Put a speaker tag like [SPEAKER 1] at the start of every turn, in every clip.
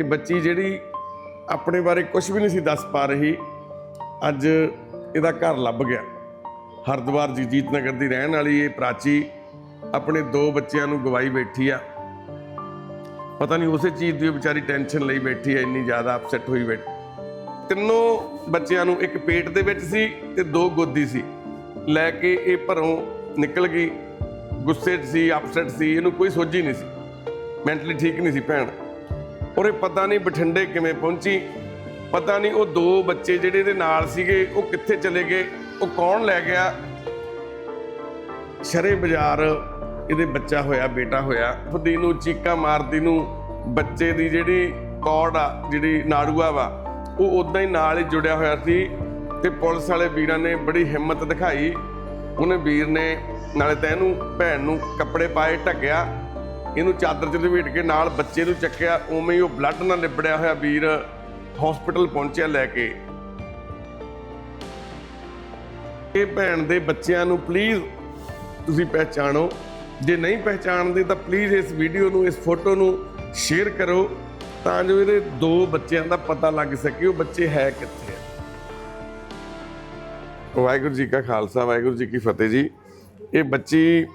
[SPEAKER 1] ਇਹ ਬੱਚੀ ਜਿਹੜੀ ਆਪਣੇ ਬਾਰੇ ਕੁਝ ਵੀ ਨਹੀਂ ਸੀ ਦੱਸ ਪਾ ਰਹੀ, ਅੱਜ ਇਹਦਾ ਘਰ ਲੱਭ ਗਿਆ। ਹਰਦੁਆਰ ਜਗਜੀਤ ਨਗਰ ਦੀ ਰਹਿਣ ਵਾਲੀ ਇਹ ਪ੍ਰਾਚੀ ਆਪਣੇ ਦੋ ਬੱਚਿਆਂ ਨੂੰ ਗਵਾਈ ਬੈਠੀ ਆ। ਪਤਾ ਨਹੀਂ ਉਸੇ ਚੀਜ਼ ਦੀ ਵਿਚਾਰੀ ਟੈਨਸ਼ਨ ਲਈ ਬੈਠੀ ਹੈ ਇੰਨੀ ਜ਼ਿਆਦਾ ਅਪਸੈਟ ਹੋਈ ਬੈਠੀ। ਤਿੰਨੋਂ ਬੱਚਿਆਂ ਨੂੰ ਇੱਕ ਪੇਟ ਦੇ ਵਿੱਚ ਸੀ ਤੇ ਦੋ ਗੋਦੀ ਸੀ। ਲੈ ਕੇ ਇਹ ਘਰੋਂ ਨਿਕਲ ਗਈ। ਗੁੱਸੇ 'ਚ ਸੀ ਅਪਸੈਟ ਸੀ, ਇਹਨੂੰ ਕੋਈ ਸੋਝੀ ਨਹੀਂ ਸੀ। ਮੈਂਟਲੀ ਠੀਕ ਨਹੀਂ ਸੀ ਭੈਣ। ਔਰ ਇਹ ਪਤਾ ਨਹੀਂ ਬਠਿੰਡੇ ਕਿਵੇਂ ਪਹੁੰਚੀ। ਪਤਾ ਨਹੀਂ ਉਹ ਦੋ ਬੱਚੇ ਜਿਹੜੇ ਇਹਦੇ ਨਾਲ ਸੀਗੇ, ਉਹ ਕਿੱਥੇ ਚਲੇ ਗਏ, ਉਹ ਕੌਣ ਲੈ ਗਿਆ। ਸ਼ਰੇ ਬਾਜ਼ਾਰ ਇਹਦੇ ਬੱਚਾ ਹੋਇਆ, ਬੇਟਾ ਹੋਇਆ। ਖੁਦੀ ਨੂੰ ਚੀਕਾਂ ਮਾਰਦੀ ਨੂੰ ਬੱਚੇ ਦੀ ਜਿਹੜੀ ਕੌੜ ਆ, ਜਿਹੜੀ ਨਾੜੂਆ ਵਾ, ਉਹ ਉਦਾਂ ਹੀ ਨਾਲ ਹੀ ਜੁੜਿਆ ਹੋਇਆ ਸੀ ਤੇ ਪੁਲਿਸ ਵਾਲੇ ਵੀਰਾਂ ਨੇ ਬੜੀ ਹਿੰਮਤ ਦਿਖਾਈ। ਉਹਨੇ ਵੀਰ ਨੇ ਨਾਲੇ ਤੈਨੂੰ, ਭੈਣ ਨੂੰ ਕੱਪੜੇ ਪਾਏ, ਢੱਕਿਆ। ਇਹਨੂੰ ਚਾਦਰ 'ਚ ਲਪੇਟ ਕੇ ਨਾਲ ਬੱਚੇ ਨੂੰ ਚੱਕਿਆ, ਉਵੇਂ ਹੀ ਉਹ ਬਲੱਡ ਨਾਲ ਲਿਬੜਿਆ ਹੋਇਆ ਵੀਰ ਹਸਪੀਟਲ ਪਹੁੰਚਿਆ ਲੈ ਕੇ। ਇਹ ਭੈਣ ਦੇ ਬੱਚਿਆਂ ਨੂੰ ਪਲੀਜ਼ ਤੁਸੀਂ ਪਹਿਚਾਣੋ। ਜੇ ਨਹੀਂ ਪਹਿਚਾਣਦੇ ਤਾਂ ਪਲੀਜ਼ ਇਸ ਵੀਡੀਓ ਨੂੰ, ਇਸ ਫੋਟੋ ਨੂੰ ਸ਼ੇਅਰ ਕਰੋ ਤਾਂ ਜੋ ਇਹਦੇ ਦੋ ਬੱਚਿਆਂ ਦਾ ਪਤਾ ਲੱਗ ਸਕੇ ਉਹ ਬੱਚੇ ਹੈ ਕਿੱਥੇ ਆ। ਵਾਹਿਗੁਰੂ ਜੀ ਕਾ ਖਾਲਸਾ, ਵਾਹਿਗੁਰੂ ਜੀ ਕੀ ਫਤਿਹ ਜੀ। ਇਹ ਬੱਚੀ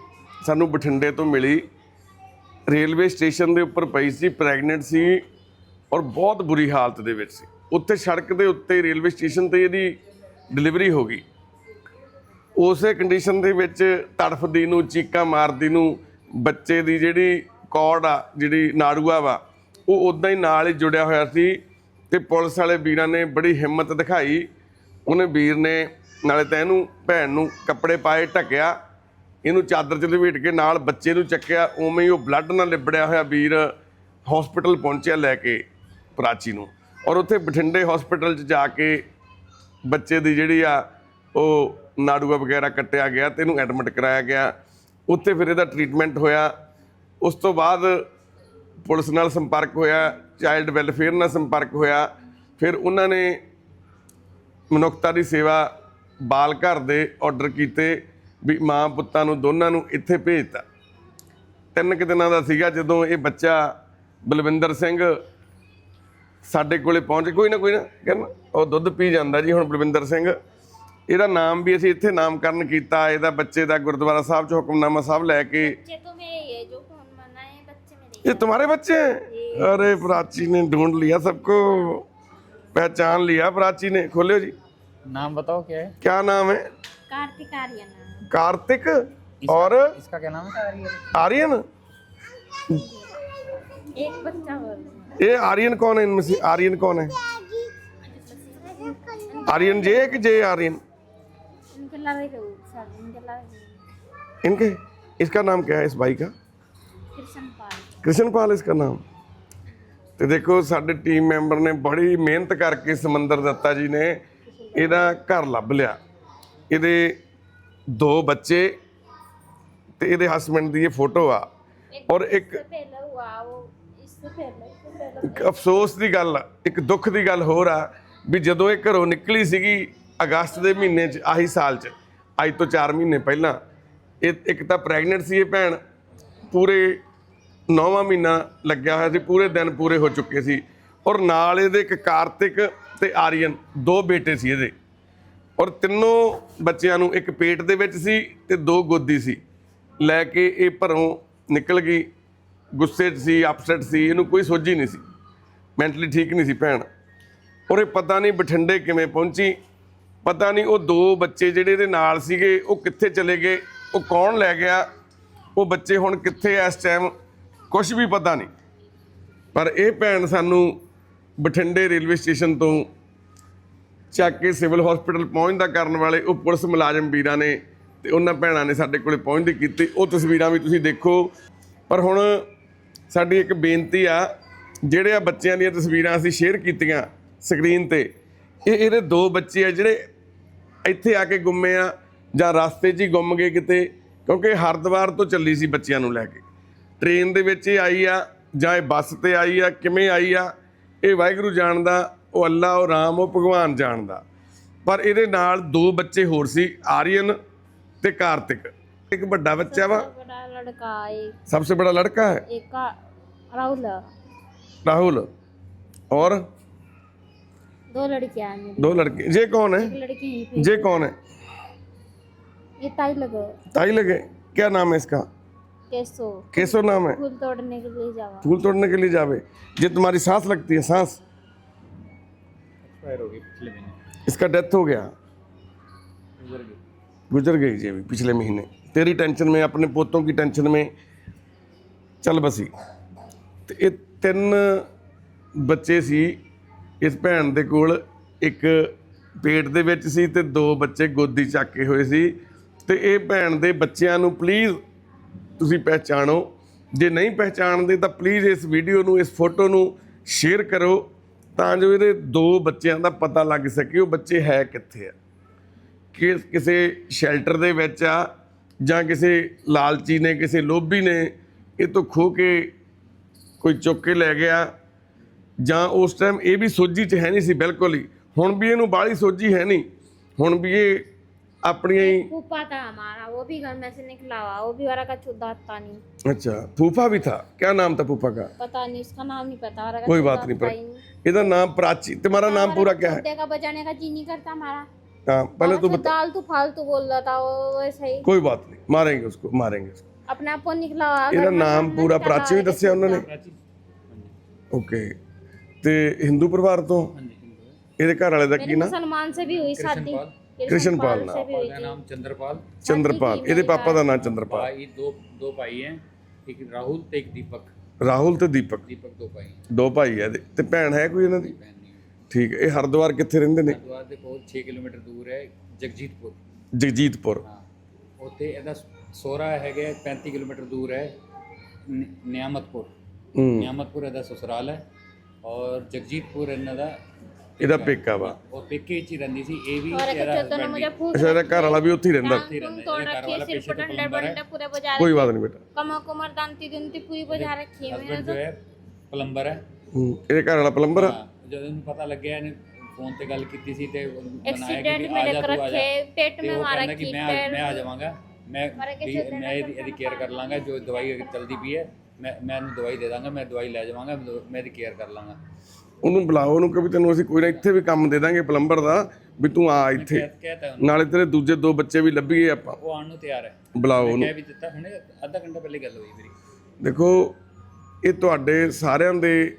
[SPEAKER 1] ਸਾਨੂੰ ਬਠਿੰਡੇ ਤੋਂ ਮਿਲੀ। ਰੇਲਵੇ ਸਟੇਸ਼ਨ ਦੇ ਉੱਪਰ ਪਈ ਸੀ ਪ੍ਰੈਗਨੈਂਟ ਸੀ ਔਰ ਬਹੁਤ ਬੁਰੀ ਹਾਲਤ ਦੇ ਵਿੱਚ ਸੀ। ਉੱਥੇ ਸੜਕ ਦੇ ਉੱਤੇ ਰੇਲਵੇ ਸਟੇਸ਼ਨ ਤੇ ਇਹਦੀ ਡਿਲੀਵਰੀ ਹੋ ਗਈ। ਉਸੇ ਕੰਡੀਸ਼ਨ ਦੇ ਵਿੱਚ ਤੜਫਦੀ ਨੂੰ, ਚੀਕਾਂ ਮਾਰਦੀ ਨੂੰ, ਬੱਚੇ ਦੀ ਜਿਹੜੀ ਕੌੜ ਆ, ਜਿਹੜੀ ਨਾੜੂਆ ਵਾ, ਉਹ ਉਦਾਂ ਹੀ ਨਾਲ ਹੀ ਜੁੜਿਆ ਹੋਇਆ ਸੀ ਤੇ ਪੁਲਿਸ ਵਾਲੇ ਵੀਰਾਂ ਨੇ ਬੜੀ ਹਿੰਮਤ ਦਿਖਾਈ। ਉਹਨੇ ਵੀਰ ਨੇ ਨਾਲੇ ਤਾਂ ਇਹਨੂੰ ਭੈਣ ਨੂੰ ਕੱਪੜੇ ਪਾਏ, ਢੱਕਿਆ। ਇਹਨੂੰ ਚਾਦਰ 'ਚ ਲਪੇਟ ਕੇ ਨਾਲ ਬੱਚੇ ਨੂੰ ਚੱਕਿਆ, ਉਵੇਂ ਹੀ ਉਹ ਬਲੱਡ ਨਾਲ ਲਿਬੜਿਆ ਹੋਇਆ ਵੀਰ ਹਸਪੀਟਲ ਪਹੁੰਚਿਆ ਲੈ ਕੇ ਪ੍ਰਾਚੀ ਨੂੰ। ਔਰ ਉੱਥੇ ਬਠਿੰਡੇ ਹਸਪੀਟਲ 'ਚ ਜਾ ਕੇ ਬੱਚੇ ਦੀ ਜਿਹੜੀ ਆ, ਉਹ ਨਾੜੂਆ ਵਗੈਰਾ ਕੱਟਿਆ ਗਿਆ ਤੇ ਇਹਨੂੰ ਐਡਮਿਟ ਕਰਾਇਆ ਗਿਆ। ਉੱਥੇ ਫਿਰ ਇਹਦਾ ਟ੍ਰੀਟਮੈਂਟ ਹੋਇਆ। ਉਸ ਤੋਂ ਬਾਅਦ ਪੁਲਿਸ ਨਾਲ ਸੰਪਰਕ ਹੋਇਆ ਚਾਈਲਡ ਵੈਲਫੇਅਰ ਨਾਲ ਸੰਪਰਕ ਹੋਇਆ। ਫਿਰ ਉਹਨਾਂ ਨੇ ਮਨੁੱਖਤਾ ਦੀ ਸੇਵਾ ਬਾਲ ਘਰ ਦੇ ਆਰਡਰ ਕੀਤੇ। ਵੀ ਮਾਂ ਪੁੱਤਾਂ ਨੂੰ ਦੋਨਾਂ ਨੂੰ ਇੱਥੇ ਭੇਜਤਾ ਤਿੰਨ ਕੁ ਦਿਨਾਂ ਦਾ ਸੀਗਾ ਜਦੋਂ ਇਹ ਬੱਚਾ ਬਲਵਿੰਦਰ ਸਿੰਘ ਸਾਡੇ ਕੋਲੇ ਪਹੁੰਚ ਕੋਈ ਨਾ ਕੋਈ ਨਾ ਕਹਿੰਦਾ ਉਹ ਦੁੱਧ ਪੀ ਜਾਂਦਾ ਜੀ ਹੁਣ ਬਲਵਿੰਦਰ ਸਿੰਘ ਇਹਦਾ ਨਾਮ ਵੀ ਅਸੀਂ ਇੱਥੇ ਨਾਮਕਰਨ ਕੀਤਾ ਇਹਦਾ ਬੱਚੇ ਦਾ ਗੁਰਦੁਆਰਾ ਸਾਹਿਬ ਚ ਹੁਕਮਨਾਮਾ ਸਾਹਿਬ ਲੈ ਕੇ
[SPEAKER 2] बच्चे तो मेरे ये जो फोन मना है बच्चे मेरे
[SPEAKER 1] ये तुम्हारे बच्चे हैं अरे प्राची ने ढूंढ लिया सबको पहचान लिया प्राची ने खोलो जी
[SPEAKER 3] नाम बताओ क्या है
[SPEAKER 1] क्या नाम है
[SPEAKER 2] कार्तिक आर्यन नाम
[SPEAKER 1] कार्तिक और
[SPEAKER 3] इसका क्या नाम है
[SPEAKER 1] आर्यन
[SPEAKER 2] एक बच्चा बोल
[SPEAKER 1] ये आर्यन कौन है इनमें से आर्यन कौन है आर्यन जे है कि जे आर्यन
[SPEAKER 2] इनके लावे रो सर इनके लावे
[SPEAKER 1] इनके इसका नाम क्या है इस भाई का
[SPEAKER 2] कृष्ण पाल
[SPEAKER 1] ਕ੍ਰਿਸ਼ਨਪਾਲ ਇਸ ਦਾ ਨਾਮ ਤੇ ਦੇਖੋ ਸਾਡੇ ਟੀਮ ਮੈਂਬਰ ਨੇ ਬੜੀ ਮਿਹਨਤ ਕਰਕੇ ਸਮੰਦਰ ਦੱਤਾ ਜੀ ਨੇ ਇਹਦਾ ਘਰ ਲੱਭ ਲਿਆ ਇਹਦੇ ਦੋ ਬੱਚੇ ਤੇ ਇਹਦੇ ਹਸਬੰਡ ਦੀ ਇਹ ਫੋਟੋ ਆ ਔਰ ਇੱਕ
[SPEAKER 2] इससे पहले हुआ वो इससे पहले इससे पहले
[SPEAKER 1] ਇੱਕ ਅਫਸੋਸ ਦੀ ਗੱਲ ਆ, ਇੱਕ ਦੁੱਖ ਦੀ ਗੱਲ ਹੋਰ ਆ ਵੀ ਜਦੋਂ ਇਹ ਘਰੋਂ ਨਿਕਲੀ ਸੀਗੀ ਅਗਸਤ ਦੇ ਮਹੀਨੇ 'ਚ ਆਹੀ ਸਾਲ 'ਚ ਅੱਜ ਤੋਂ 4 ਮਹੀਨੇ ਪਹਿਲਾਂ ਇਹ ਇੱਕ ਤਾਂ ਪ੍ਰੈਗਨੈਂਟ ਸੀ ਇਹ ਭੈਣ ਪੂਰੇ 9ਵਾਂ ਮਹੀਨਾ ਲੱਗਿਆ ਹੋਇਆ ਸੀ ਪੂਰੇ ਦਿਨ ਪੂਰੇ ਹੋ ਚੁੱਕੇ ਸੀ ਔਰ ਨਾਲ ਇਹਦੇ ਇੱਕ ਕਾਰਤਿਕ ਤੇ ਆਰੀਅਨ ਦੋ ਬੇਟੇ ਸੀ ਇਹਦੇ ਔਰ ਤਿੰਨੋਂ ਬੱਚਿਆਂ ਨੂੰ ਇੱਕ ਪੇਟ ਦੇ ਵਿੱਚ ਸੀ ਤੇ ਦੋ ਗੋਦੀ ਸੀ। ਲੈ ਕੇ ਇਹ ਘਰੋਂ ਨਿਕਲ ਗਈ, ਗੁੱਸੇ 'ਚ ਸੀ ਅਪਸੈਟ ਸੀ, ਇਹਨੂੰ ਕੋਈ ਸੋਝੀ ਨਹੀਂ ਸੀ। ਮੈਂਟਲੀ ਠੀਕ ਨਹੀਂ ਸੀ ਭੈਣ। ਔਰ ਇਹ ਪਤਾ ਨਹੀਂ ਬਠਿੰਡੇ ਕਿਵੇਂ ਪਹੁੰਚੀ। ਪਤਾ ਨਹੀਂ ਉਹ ਦੋ ਬੱਚੇ ਜਿਹੜੇ ਇਹਦੇ ਨਾਲ ਸੀਗੇ, ਉਹ ਕਿੱਥੇ ਚਲੇ ਗਏ, ਉਹ ਕੌਣ ਲੈ ਗਿਆ, ਉਹ ਬੱਚੇ ਹੁਣ ਕਿੱਥੇ ਐ ਇਸ ਟਾਈਮ ਕੁਝ ਵੀ ਪਤਾ ਨਹੀਂ। ਪਰ ਇਹ ਭੈਣ ਸਾਨੂੰ ਬਠਿੰਡੇ ਰੇਲਵੇ ਸਟੇਸ਼ਨ ਤੋਂ ਚੱਕ ਕੇ ਸਿਵਲ ਹਸਪੀਟਲ ਪਹੁੰਚਦਾ ਕਰਨ ਵਾਲੇ ਉਹ ਪੁਲਿਸ ਮੁਲਾਜ਼ਮ ਵੀਰਾਂ ਨੇ ਤੇ ਉਹਨਾਂ ਭੈਣਾਂ ਨੇ ਸਾਡੇ ਕੋਲੇ ਪਹੁੰਚਦੀ ਕੀਤੀ। ਉਹ ਤਸਵੀਰਾਂ ਵੀ ਤੁਸੀਂ ਦੇਖੋ। ਪਰ ਹੁਣ ਸਾਡੀ ਇੱਕ ਬੇਨਤੀ ਆ, ਜਿਹੜੇ ਆ ਬੱਚਿਆਂ ਦੀਆਂ ਤਸਵੀਰਾਂ ਅਸੀਂ ਸ਼ੇਅਰ ਕੀਤੀਆਂ ਸਕਰੀਨ ਤੇ, ਇਹ ਇਹਦੇ ਦੋ ਬੱਚੇ ਆ ਜਿਹੜੇ ਇੱਥੇ ਆ ਕੇ ਗੁੰਮੇ ਆ ਜਾਂ ਰਸਤੇ 'ਚ ਹੀ ਗੁੰਮ ਗਏ ਕਿਤੇ, ਕਿਉਂਕਿ ਹਰਿਦੁਆਰ ਤੋਂ ਚੱਲੀ ਸੀ ਬੱਚਿਆਂ ਨੂੰ ਲੈ ਕੇ। ਟ੍ਰੇਨ ਦੇ ਵਿੱਚ ਇਹ ਆਈ ਆ ਜਾਂ ਇਹ ਬੱਸ ਤੇ ਆਈ ਆ, ਕਿਵੇਂ ਆਈ ਆ, ਇਹ ਵਾਹਿਗੁਰੂ ਜਾਣਦਾ। ਉਹ ਅੱਲਾ ਉਹ ਰਾਮ ਉਹ ਭਗਵਾਨ ਜਾਣਦਾ ਪਰ ਇਹਦੇ ਨਾਲ ਦੋ ਬੱਚੇ ਹੋਰ ਸੀ ਆਰੀਅਨ ਤੇ ਕਾਰਤਿਕ ਇੱਕ ਵੱਡਾ ਬੱਚਾ ਵਾ
[SPEAKER 2] बड़ा लड़का एक
[SPEAKER 1] सबसे बड़ा लड़का है
[SPEAKER 2] एक का राहुल है।
[SPEAKER 1] राहुल और
[SPEAKER 2] दो लड़कियां हैं मेरी
[SPEAKER 1] दो लड़के ये कौन है
[SPEAKER 2] एक लड़की यहीं पे
[SPEAKER 1] ये कौन है
[SPEAKER 2] ये ताई लगो
[SPEAKER 1] ताई लगे क्या नाम है इसका
[SPEAKER 2] केसो
[SPEAKER 1] केसो नाम है
[SPEAKER 2] फूल तोड़ने के लिए जावा
[SPEAKER 1] फूल तोड़ने के लिए जावे ये तुम्हारी सांस लगती है सांस
[SPEAKER 3] एक्सपायर हो गई पिछले महीने
[SPEAKER 1] इसका डेथ हो गया
[SPEAKER 3] गुजर गई
[SPEAKER 1] गुजर गई जी अभी पिछले महीने तेरी टेंशन में अपने पोतों की टेंशन में ਚੱਲ ਬਸੀ ਤੇ ਇਹ ਤਿੰਨ ਬੱਚੇ ਸੀ ਇਸ ਭੈਣ ਦੇ ਕੋਲ ਇੱਕ ਪੇਟ ਦੇ ਵਿੱਚ ਸੀ ਤੇ ਦੋ ਬੱਚੇ ਗੋਦੀ ਚੱਕੇ ਹੋਏ ਸੀ ਤੇ ਇਹ ਭੈਣ ਦੇ ਬੱਚਿਆਂ ਨੂੰ ਪਲੀਜ਼ ਤੁਸੀਂ ਪਹਿਚਾਣੋ ਜੇ ਨਹੀਂ ਪਹਿਚਾਣਦੇ ਤਾਂ ਪਲੀਜ਼ ਇਸ ਵੀਡੀਓ ਨੂੰ ਇਸ ਫੋਟੋ ਨੂੰ ਸ਼ੇਅਰ ਕਰੋ ਤਾਂ ਜੋ ਇਹਦੇ ਦੋ ਬੱਚਿਆਂ ਦਾ ਪਤਾ ਲੱਗ ਸਕੇ ਉਹ ਬੱਚੇ ਹੈ ਕਿੱਥੇ ਆ। ਕਿ ਕਿਸੇ ਸ਼ੈਲਟਰ ਦੇ ਵਿੱਚ ਆ ਜਾਂ ਕਿਸੇ ਲਾਲਚੀ ਨੇ, ਕਿਸੇ ਲੋਭੀ ਨੇ ਇਹ ਤੋਂ ਖੋ ਕੇ ਕੋਈ ਚੁੱਕ ਕੇ ਲੈ ਗਿਆ ਜਾਂ ਉਸ ਟਾਈਮ ਇਹ ਵੀ ਸੋਝੀ 'ਚ ਹੈ ਨਹੀਂ ਸੀ ਬਿਲਕੁਲ ਹੀ। ਹੁਣ ਵੀ ਇਹਨੂੰ ਬਾਹਲੀ ਸੋਝੀ ਹੈ ਨਹੀਂ। ਹੁਣ ਵੀ ਇਹ ਆਪਣੀਆਂ ਹੀ
[SPEAKER 2] फूफा था हमारा वो भी घर में से निकला हुआ वो भी वारा का चुदा था नहीं
[SPEAKER 1] अच्छा फूफा भी था क्या नाम था फूफा का
[SPEAKER 2] पता नहीं उसका नाम नहीं पता वारा का
[SPEAKER 1] कोई
[SPEAKER 2] चुदा
[SPEAKER 1] बात नहीं
[SPEAKER 2] था
[SPEAKER 1] पर
[SPEAKER 2] ही नहीं।
[SPEAKER 1] ਇਹਦਾ ਨਾਮ ਪ੍ਰਾਚੀ तुम्हारा नाम
[SPEAKER 2] वारा
[SPEAKER 1] पूरा
[SPEAKER 2] का
[SPEAKER 1] क्या है
[SPEAKER 2] चुद्दे का बजाने का जी नहीं करता हमारा
[SPEAKER 1] हाँ पहले तो
[SPEAKER 2] वारा
[SPEAKER 1] बता
[SPEAKER 2] दाल तू फालतू बोल रहा था वो वैसे ही
[SPEAKER 1] कोई बात नहीं मारेंगे उसको मारेंगे उसको
[SPEAKER 2] अपने आप को निकला हुआ
[SPEAKER 1] ਇਹਦਾ
[SPEAKER 2] घर में
[SPEAKER 1] ਨਾਮ
[SPEAKER 2] सामने
[SPEAKER 1] ਪੂਰਾ
[SPEAKER 2] निकला
[SPEAKER 1] ਪ੍ਰਾਚੀ ਵੀ
[SPEAKER 2] हुआ है,
[SPEAKER 1] ਦੱਸਿਆ ਉਹਨਾਂ ਨੇ
[SPEAKER 3] प्राची
[SPEAKER 1] ਓਕੇ ਤੇ ਹਿੰਦੂ ਪਰਿਵਾਰ ਤੋਂ
[SPEAKER 3] हाँ जी हिंदू है
[SPEAKER 1] ਇਹਦੇ ਘਰ ਵਾਲੇ ਦਾ ਕੀ
[SPEAKER 2] मेरे
[SPEAKER 1] नाम
[SPEAKER 2] मुसलमान से भी हुई शादी
[SPEAKER 3] कृष्णपाल
[SPEAKER 1] कृष्णपाल
[SPEAKER 2] से भी हुई
[SPEAKER 3] का
[SPEAKER 2] थी
[SPEAKER 3] नाम चंद्रपाल
[SPEAKER 1] ਚੰਦਰਪਾਲ ਇਹਦੇ ਪਾਪਾ ਦਾ ਨਾਮ ਚੰਦਰਪਾਲ
[SPEAKER 3] भाई दो दो भाई हैं एक राहुल तो एक दीपक
[SPEAKER 1] ਰਾਹੁਲ ਤੇ ਦੀਪਕ
[SPEAKER 3] दीपक दो भाई हैं
[SPEAKER 1] ਦੋ ਭਾਈ ਆ ਇਹਦੇ ਤੇ ਭੈਣ ਹੈ ਕੋਈ ਇਹਨਾਂ ਦੀ
[SPEAKER 3] बहन नहीं है
[SPEAKER 1] ਠੀਕ ਹੈ ਇਹ ਹਰਿਦੁਆਰ ਕਿੱਥੇ ਰਹਿੰਦੇ ਨੇ
[SPEAKER 3] हरिद्वार ਦੇ ਕੋਲ 6 ਕਿਲੋਮੀਟਰ ਦੂਰ ਹੈ ਜਗਜੀਤਪੁਰ
[SPEAKER 1] ਜਗਜੀਤਪੁਰ
[SPEAKER 3] ਹਾਂ ਉੱਥੇ ਇਹਦਾ ਸੋਹਰਾ ਹੈਗਾ 35 ਕਿਲੋਮੀਟਰ ਦੂਰ ਹੈ ਨਿ- ਨਿਆਮਤਪੁਰ
[SPEAKER 1] ਹੂੰ
[SPEAKER 3] ਨਿਆਮਤਪੁਰ ਇਹਦਾ ਸਸੁਰਾਲ ਹੈ ਔਰ ਜਗਜੀਤਪੁਰ ਇਹਨਾਂ ਦਾ
[SPEAKER 1] ਇਹਦਾ ਪੇਕਾ ਵਾ
[SPEAKER 3] ਉਹ ਪੇਕੇ ਚ ਹੀ ਰਹਿੰਦੀ ਸੀ ਇਹ ਵੀ
[SPEAKER 2] और एक
[SPEAKER 3] ਇਹਦਾ
[SPEAKER 2] चौदह ने मुझे फूक
[SPEAKER 1] ਅੱਛਾ ਇਹਦਾ ਘਰ ਵਾਲਾ ਵੀ ਉੱਥੇ ਹੀ ਰਹਿੰਦਾ
[SPEAKER 3] ਉੱਥੇ ਹੀ
[SPEAKER 2] तुम
[SPEAKER 3] ਰਹਿੰਦਾ
[SPEAKER 2] तोड़
[SPEAKER 3] ਇਹਦੇ ਘਰ
[SPEAKER 2] रखी
[SPEAKER 3] ਵਾਲਾ
[SPEAKER 2] सिर
[SPEAKER 3] पेशे
[SPEAKER 2] पर
[SPEAKER 3] तो
[SPEAKER 2] डंडे
[SPEAKER 3] प्लम्बर है
[SPEAKER 2] बंडे पूरे बजा
[SPEAKER 1] ਕੋਈ
[SPEAKER 2] रखे
[SPEAKER 1] ਬਾਤ ਨਹੀਂ ਬੇਟਾ
[SPEAKER 2] कमर कुमर दानती दुनती पूरी बजा रखी है मैंने
[SPEAKER 3] ਹਸਬੰਡ ਜੋ ਹੈ ਪਲੰਬਰ ਹੈ
[SPEAKER 1] ਹੂੰ ਇਹਦੇ ਘਰ ਵਾਲਾ ਪਲੰਬਰ ਆ
[SPEAKER 3] ਹਾਂ, ਜਦੋਂ ਇਹਨੂੰ ਪਤਾ ਲੱਗਿਆ ਇਹਨੇ ਫੋਨ ਤੇ ਗੱਲ ਕੀਤੀ ਸੀ ਤੇ ਉਹਨੂੰ ਮਨਾਇਆ
[SPEAKER 2] एक्सीडेंट
[SPEAKER 3] ਕਿ
[SPEAKER 2] में
[SPEAKER 3] ਆ ਜਾ
[SPEAKER 2] लेकर
[SPEAKER 3] ਤੂੰ ਆ ਜਾ
[SPEAKER 2] रखे पेट
[SPEAKER 3] ਤੇ
[SPEAKER 2] में
[SPEAKER 3] ਉਹ
[SPEAKER 2] मारा
[SPEAKER 3] ਕਹਿੰਦਾ ਕਿ
[SPEAKER 2] की
[SPEAKER 3] ਮੈਂ ਆ-
[SPEAKER 2] पैर
[SPEAKER 3] ਮੈਂ ਆ ਜਾਵਾਂਗਾ ਮੈਂ
[SPEAKER 2] ਮਾਰਾ ਕੇ
[SPEAKER 3] ਵੀ
[SPEAKER 2] ਚੋਦਨ
[SPEAKER 3] ਮੈਂ ਇਹਦੀ ਇਹਦੀ ਕੇਅਰ ਕਰ ਲਾਂਗਾ ਜੋ ਦਵਾਈ ਅਗਰ ਚਲਦੀ ਪਈ ਹੈ ਮੈਂ ਮੈਂ ਇਹਨੂੰ ਦਵਾਈ ਦੇ ਦਾਂਗਾ ਮੈਂ ਦਵਾਈ ਲੈ ਜਾਵਾਂਗਾ ਮੈਂ ਇਹਦੀ ਕੇਅਰ ਕਰ ਲਾਂਗਾ
[SPEAKER 1] ਉਹਨੂੰ ਬੁਲਾਓ ਉਹਨੂੰ ਕਿ ਵੀ ਤੈਨੂੰ ਅਸੀਂ ਕੋਈ ਨਾ ਇੱਥੇ ਵੀ ਕੰਮ ਦੇ ਦਾਂਗੇ ਪਲੰਬਰ ਦਾ ਵੀ ਤੂੰ ਆ ਇੱਥੇ।
[SPEAKER 3] ਕਹਿ- ਕਹਿਤਾ ਉਹਨੂੰ।
[SPEAKER 1] ਨਾਲੇ ਤੇਰੇ ਦੂਜੇ ਦੋ ਬੱਚੇ ਵੀ ਲੱਭੀਏ ਆਪਾਂ।
[SPEAKER 3] ਉਹ ਆਉਣ ਨੂੰ ਤਿਆਰ ਹੈ।
[SPEAKER 1] ਬੁਲਾਓ ਉਹਨੂੰ
[SPEAKER 3] ਕਹਿ ਵੀ ਦਿੱਤਾ ਹੁਣੇ ਅੱਧਾ ਘੰਟਾ ਪਹਿਲੇ ਗੱਲ ਹੋਈ ਮੇਰੀ।
[SPEAKER 1] ਦੇਖੋ ਇਹ ਤੁਹਾਡੇ ਸਾਰਿਆਂ ਦੇ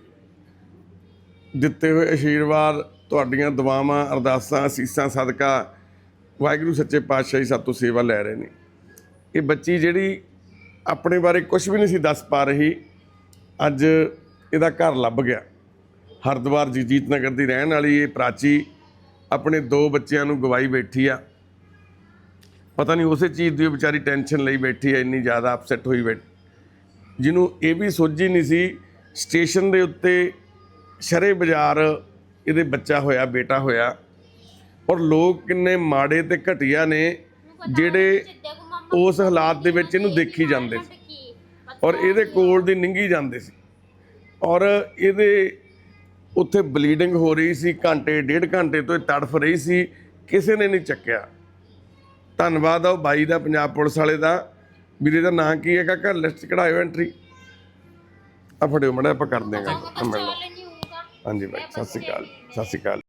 [SPEAKER 1] ਦਿੱਤੇ ਹੋਏ ਆਸ਼ੀਰਵਾਦ ਤੁਹਾਡੀਆਂ ਦੁਆਵਾਂ ਅਰਦਾਸਾਂ ਅਸੀਸਾਂ ਸਦਕਾ ਵਾਹਿਗੁਰੂ ਸੱਚੇ ਪਾਤਸ਼ਾਹ ਜੀ ਸਾਤੋਂ ਸੇਵਾ ਲੈ ਰਹੇ ਨੇ। ਇਹ ਬੱਚੀ ਜਿਹੜੀ ਆਪਣੇ ਬਾਰੇ ਕੁਝ ਵੀ ਨਹੀਂ ਸੀ ਦੱਸ ਪਾ ਰਹੀ ਅੱਜ ਇਹਦਾ ਘਰ ਲੱਭ ਗਿਆ। ਹਰਿਦੁਆਰ ਜਗਜੀਤ ਨਗਰ ਦੀ ਰਹਿਣ ਵਾਲੀ ਇਹ ਪ੍ਰਾਚੀ ਆਪਣੇ ਦੋ ਬੱਚਿਆਂ ਨੂੰ ਗਵਾਈ ਬੈਠੀ ਆ। ਪਤਾ ਨਹੀਂ ਉਸੇ ਚੀਜ਼ ਦੀ ਵਿਚਾਰੀ ਟੈਨਸ਼ਨ ਲਈ ਬੈਠੀ ਆ, ਇੰਨੀ ਜ਼ਿਆਦਾ ਅਪਸੈਟ ਹੋਈ ਬੈਠ, ਜਿਹਨੂੰ ਇਹ ਵੀ ਸੋਝੀ ਨਹੀਂ ਸੀ, ਸਟੇਸ਼ਨ ਦੇ ਉੱਤੇ ਸ਼ਰੇ ਬਾਜ਼ਾਰ ਇਹਦੇ ਬੱਚਾ ਹੋਇਆ, ਬੇਟਾ ਹੋਇਆ। ਔਰ ਲੋਕ ਕਿੰਨੇ ਮਾੜੇ ਤੇ ਘਟੀਆ ਨੇ, ਜਿਹੜੇ ਉਸ ਹਾਲਾਤ ਦੇ ਵਿੱਚ ਇਹਨੂੰ ਦੇਖੀ ਜਾਂਦੇ ਸੀ। ਔਰ ਇਹਦੇ ਕੋਲ ਦੀ ਨਿੰਗੀ ਜਾਂਦੇ ਸੀ। ਔਰ ਇਹਦੇ ਉੱਥੇ ਬਲੀਡਿੰਗ ਹੋ ਰਹੀ ਸੀ ਘੰਟੇ ਡੇਢ ਘੰਟੇ ਤੋਂ ਇਹ ਤੜਫ ਰਹੀ ਸੀ ਕਿਸੇ ਨੇ ਨਹੀਂ ਚੱਕਿਆ। ਧੰਨਵਾਦ ਆ ਉਹ ਬਾਈ ਦਾ ਪੰਜਾਬ ਪੁਲਿਸ ਵਾਲੇ ਦਾ। ਵੀਰੇ ਦਾ ਨਾਂ ਕੀ ਹੈ ਕਾਕਾ ਲਿਸਟ ਕਢਾਇਓ ਐਂਟਰੀ ਆ ਫੜਿਓ ਮੜਾ ਆਪਾਂ ਕਰ ਦੇਗਾ ਹਾਂਜੀ ਬਾਈ ਸਤਿ ਸ਼੍ਰੀ ਅਕਾਲ ਸਤਿ ਸ਼੍ਰੀ ਅਕਾਲ।